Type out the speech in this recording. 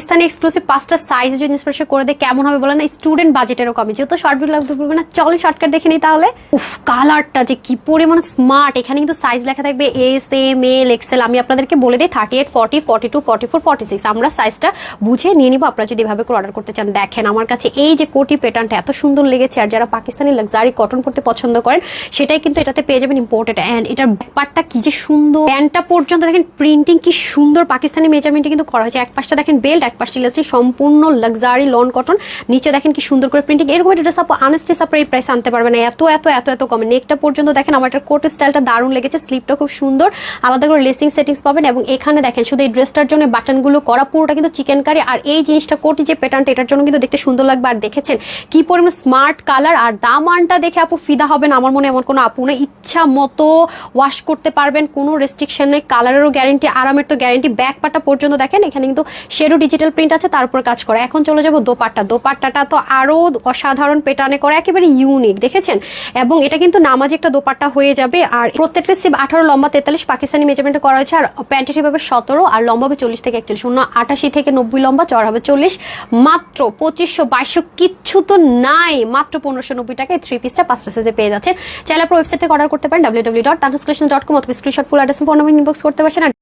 Pakistani exclusive পাঁচটা size যদি inspiration করে দেয়, কেমন হবে বলে না? স্টুডেন্ট বাজেটেরও কমে। যেহেতু শর্ট ভিডিও লাগতে পড়বে না, চলো শর্টকাট দেখে নিই তাহলে। উফ কালারটা যে কি পরিমাণ স্মার্ট এখানে কিন্তু সাইজ লেখা থাকবে এস এম এল এক্সেল আমি আপনাদেরকে বলে দিই thirty eight forty forty two forty four forty six আমরা সাইজটা বুঝে নিয়ে নিবো। আপনারা যদি এভাবে করে অর্ডার করতে চান, দেখেন আমার কাছে এই যে কোটি প্যাটার্নটা এত সুন্দর লেগেছে। আর যারা পাকিস্তানি লাক্সারি কটন পড়তে পছন্দ করেন, সেটাই কিন্তু এটাতে পেয়ে যাবেন ইম্পোর্টেড অ্যান্ড এটার ব্যাপারটা কি যে সুন্দর। প্যান্টটা পর্যন্ত দেখেন প্রিন্টিং কি সুন্দর। পাকিস্তানি মেজারমেন্টে কিন্তু করা হয়েছে। এক পাশটা দেখেন বেল্ট এক ইলাস্ট্রি সম্পূর্ণ লাক্সারি লন কটন নিচে দেখেন কি সুন্দর করে প্রিন্টিং এরকম একটা ড্রেস প্রাইস আনতে পারবেন এত এত এত এত নেকটা পর্যন্ত দেখেন আমার কোট স্টাইলটা দারুণ লেগেছে। স্লিপটা খুব সুন্দর। আলাদা করে লেসিং সেটিংস পাবেন এবং এখানে দেখেন শুধু এই ড্রেসটার জন্য বাটনগুলো করা পুরোটা কিন্তু চিকেন কারি আর এই জিনিসটা কোটি যে প্যাটার্নটা এটার জন্য কিন্তু দেখতে সুন্দর লাগবে। আর দেখেছেন কি পরিমাণ স্মার্ট কালার আর দামানটা দেখে আপু ফিদা হবেন আমার মনে এমন কোনো আপু না ইচ্ছা মতো ওয়াশ করতে পারবেন। কোনো রেস্ট্রিকশন নেই। কালারেরও গ্যারেন্টি আরামের তো গ্যারেন্টি ব্যাক পাটটা পর্যন্ত দেখেন, এখানে কিন্তু শেরো ডিজিটাল প্রিন্ট আছে, তার উপর কাজ করে। এখন চলে যাব দোপাট্টা। দোপাট্টাটা তো আরও অসাধারণ পেটার্নে করা, একেবারে ইউনিক দেখেছেন? এবং এটা কিন্তু নামাজি একটা দোপাট্টা হয়ে যাবে, আর প্রত্যেকটা সিপ আঠারো, লম্বা তেতাল্লিশ, পাকিস্তানি মেজারমেন্টে করা হয়েছে, আর প্যান্টের হিসাবে সতেরো, আর লম্বা হবে চল্লিশ থেকে একচল্লিশ। অন্য আটাশি থেকে নব্বই লম্বা, চড় হবে চল্লিশ। মাত্র পঁচিশশো বাইশশো কিচ্ছু তো নাই, মাত্র পনেরোশো নব্বই টাকা টাকায় থ্রি পিসটা পাঁচটা সাইজে পেয়ে যাচ্ছেন। চাইলে আপনার ওয়েবসাইট থেকে অর্ডার করতে পারেন W W dot dot com অথবা screenshot full address phone number inbox করতে পারছেন।